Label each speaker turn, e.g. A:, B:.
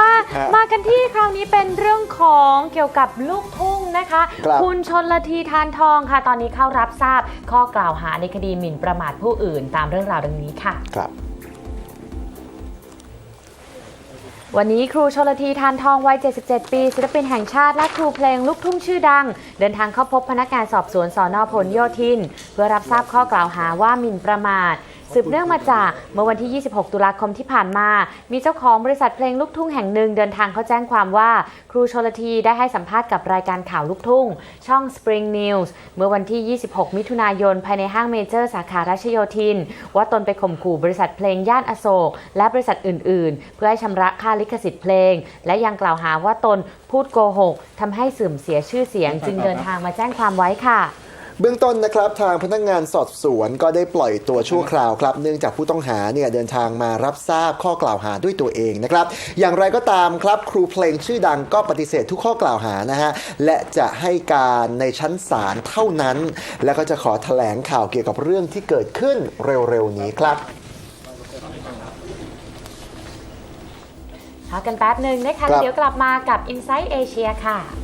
A: มา
B: ฮะ
A: มากันที่คราวนี้เป็นเรื่องของเกี่ยวกับลูกทุ่งนะคะ
B: ครับ
A: ณชนละทีทานทองค่ะ ตอนนี้เข้ารับทราบข้อกล่าวหาในคดีหมิ่นประมาทผู้อื่นตามเรื่องราวดังนี้ค่ะ
B: ครับ
A: วันนี้ครูชนละทีทานทองวัย 77 ปีศิลปินแห่งชาติและครูเพลงลูกทุ่งชื่อดัง เดินทางเข้าพบพนักงานสอบสวนสอนอพหลโยธิน เพื่อรับทราบข้อกล่าวหาว่าหมิ่นประมาท สืบเนื่องมาจากเมื่อวันที่ 26 ตุลาคมที่ผ่านมา มีเจ้าของบริษัทเพลงลูกทุ่งแห่งหนึ่งเดินทางเข้าแจ้งความว่า ครูชลทีได้ให้สัมภาษณ์กับรายการข่าวลูกทุ่ง ช่อง Spring News เมื่อวันที่ 26 มิถุนายน ภายในห้างเมเจอร์สาขารัชโยธิน ว่าตนไปข่มขู่บริษัทเพลงย่านอโศก และบริษัทอื่น ๆ เพื่อให้ชำระค่าลิขสิทธิ์เพลง และยังกล่าวหาว่าตนพูดโกหกทำให้เสื่อมเสียชื่อเสียง จึงเดินทางมาแจ้งความไว้ค่ะ
B: เบื้องต้นนะครับทางพนักงานสอบสวนก็ได้ปล่อยตัวชั่วคราวครับเนื่องจากผู้ต้องหาเนี่ยเดินทางมารับทราบข้อกล่าวหาด้วยตัวเองนะครับ อย่างไรก็ตามครับครูเพลงชื่อดังก็ปฏิเสธทุกข้อกล่าวหานะฮะและจะให้การในชั้นศาลเท่านั้น และก็จะขอแถลงข่าวเกี่ยวกับเรื่องที่เกิดขึ้นเร็วๆนี้ครับ
A: พักกันแป๊บหนึ่งนะคะ
B: ครับ
A: เดี๋ยวกลับมากับ Inside Asia ค่ะ